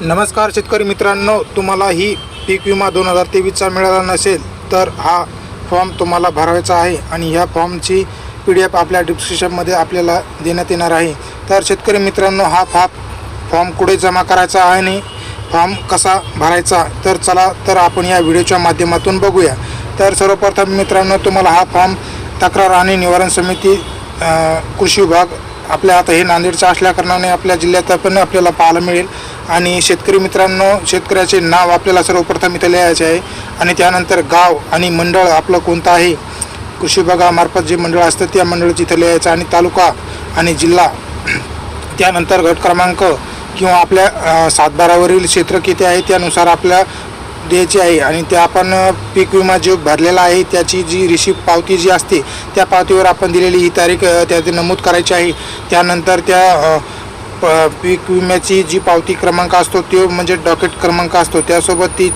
नमस्कार शेतकरी मित्रांनो तुम्हाला ही पीक विमा दोन हजार तेवीसचा मिळाला नसेल तर हा फॉर्म तुम्हाला भरावायचा आहे आणि ह्या फॉर्मची पी डी एफ आपल्या डिस्क्रिप्शनमध्ये आपल्याला देण्यात येणार आहे. तर शेतकरी मित्रांनो हा फा फॉर्म कुठे जमा करायचा आहे आणि फॉर्म कसा भरायचा तर चला तर आपण या व्हिडिओच्या माध्यमातून बघूया. तर सर्वप्रथम मित्रांनो तुम्हाला हा फॉर्म तक्रार आणि निवारण समिती कृषी विभाग आपल्या आता हे नांदेडचं असल्याकारणाने आपल्या जिल्ह्यात पण आपल्याला पाहायला मिळेल. आणि शेतकरी मित्रांनो शेतकऱ्याचे नाव आपल्याला सर्वप्रथम इथं लिहायचे आहे. आणि त्यानंतर गाव आणि मंडळ आपलं कोणतं आहे? कृषी विभागामार्फत जे मंडळ असतं त्या मंडळाची इथं लिहायचं आणि तालुका आणि जिल्हा. त्यानंतर गट क्रमांक किंवा आपल्या सातबारावरील क्षेत्र किती आहे त्यानुसार आपल्या द्यायची आहे आणि त्या आपण पीक विमा जो भरलेला आहे त्याची जी रिसिप्ट पावती जी असते त्या पावतीवर आपण दिलेली ही तारीख त्यात नमूद करायची आहे. त्यानंतर त्या प- पीक विम्याची जी पावती क्रमांक असतो तो म्हणजे डॉकेट क्रमांक असतो. त्यासोबत ती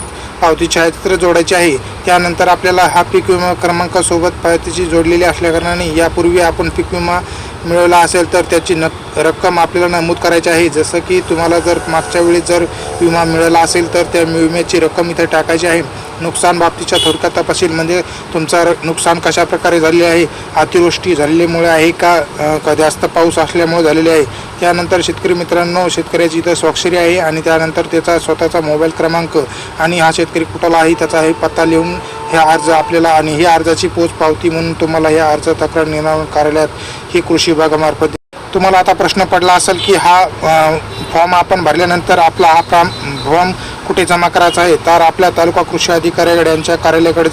पावती छायाचित्र जोडायची आहे. त्यानंतर आपल्याला हा पीक विमा क्रमांकासोबत पावतीची जोडलेली असल्याकारणाने यापूर्वी आपण पीक विमा मिळवला असेल तर त्याची नक रक्कम आपल्याला नमूद करायची आहे. जसं की तुम्हाला जर मागच्या वेळी जर विमा मिळाला असेल तर त्या विम्याची रक्कम इथे टाकायची आहे. नुकसान बाबतीच्या थोडक्यात तपशील म्हणजे तुमचा र- नुकसान कशा प्रकारे आहे अतिवृष्टी झालेल्यामुळे आहे का का जास्त पाऊस असल्यामुळे झालेले आहे. त्यानंतर शेतकरी मित्रांनो शेतकऱ्याची इथं स्वाक्षरी आहे आणि त्यानंतर त्याचा स्वतःचा मोबाईल क्रमांक आणि हा शेतकरी कुठला आहे त्याचा हे पत्ता लिहून हे अर्ज आपल्याला आणि ही अर्जाची पोच पावती म्हणून तुम्हाला हे अर्ज तक्रार निवारण कार्यालयात ही कृषी विभागामार्फत तुम्हाला आता प्रश्न पडला असेल की हा फॉर्म आपण भरल्यानंतर आपला हा फॉर्म फॉर्म कुठे जमा करायचा आहे? तर आपल्या तालुका कृषी अधिकारी यांच्या कार्यालयाकडे